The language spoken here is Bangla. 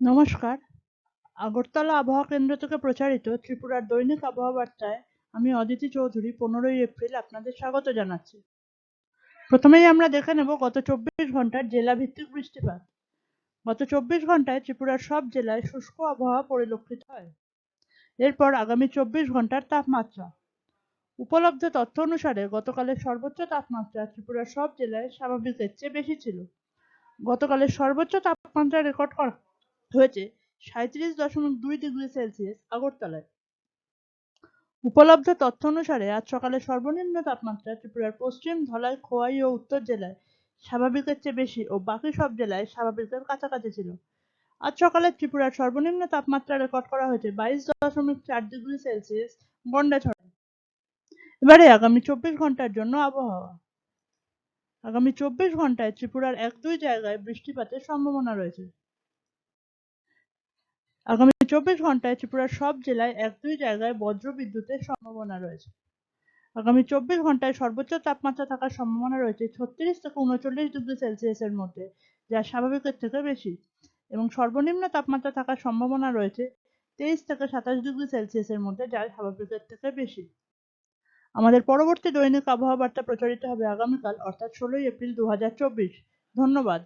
নমস্কার। আগরতলা আবহাওয়া কেন্দ্র থেকে প্রচারিত ত্রিপুরার দৈনিক আবহাওয়া বার্তায় আমি অদিতি চৌধুরী পনেরোই এপ্রিল আপনাদের স্বাগত জানাচ্ছি। প্রথমেই আমরা দেখে নেব গত চব্বিশ ঘণ্টার জেলা ভিত্তিক বৃষ্টিপাত। গত চব্বিশ ঘন্টায় ত্রিপুরার সব জেলায় শুষ্ক আবহাওয়া পরিলক্ষিত হয়। এরপর আগামী চব্বিশ ঘণ্টার তাপমাত্রা। উপলব্ধ তথ্য অনুসারে গতকালের সর্বোচ্চ তাপমাত্রা ত্রিপুরার সব জেলায় স্বাভাবিকের চেয়ে বেশি ছিল। গতকালের সর্বোচ্চ তাপমাত্রা রেকর্ড করা হয়েছে সাঁত্রিশ দশমিক দুই ডিগ্রি সেলসিয়াস আগরতলায়। উপলব্ধ তথ্য অনুসারে আজ সকালে সর্বনিম্ন তাপমাত্রা ত্রিপুরার পশ্চিম ধলাই, খোয়াই ও উত্তর জেলায় স্বাভাবিকের চেয়ে বেশি ও বাকি সব জেলায় স্বাভাবিকের কাছাকাছি ছিল। আজ সকালে ত্রিপুরার সর্বনিম্ন তাপমাত্রা রেকর্ড করা হয়েছে বাইশ দশমিক চার ডিগ্রি সেলসিয়াস গন্ডাছড়ায় এবারে আগামী চব্বিশ ঘণ্টার জন্য আবহাওয়া। আগামী চব্বিশ ঘন্টায় ত্রিপুরার এক দুই জায়গায় বৃষ্টিপাতের সম্ভাবনা রয়েছে। আগামী চব্বিশ ঘন্টায় ত্রিপুরার সব জেলায় এক দুই জায়গায় বজ্র বিদ্যুতের সম্ভাবনা রয়েছে। আগামী চব্বিশ ঘন্টায় সর্বোচ্চ তাপমাত্রা থাকার সম্ভাবনা রয়েছে ছত্রিশ থেকে উনচল্লিশ ডিগ্রি সেলসিয়াসের মধ্যে, যা স্বাভাবিকের থেকে বেশি। এবং সর্বনিম্ন তাপমাত্রা থাকার সম্ভাবনা রয়েছে তেইশ থেকে সাতাশ ডিগ্রি সেলসিয়াসের মধ্যে, যা স্বাভাবিকের থেকে বেশি। আমাদের পরবর্তী দৈনিক আবহাওয়া বার্তা প্রচারিত হবে আগামীকাল, অর্থাৎ ষোলোই এপ্রিল দু হাজার চব্বিশ। ধন্যবাদ।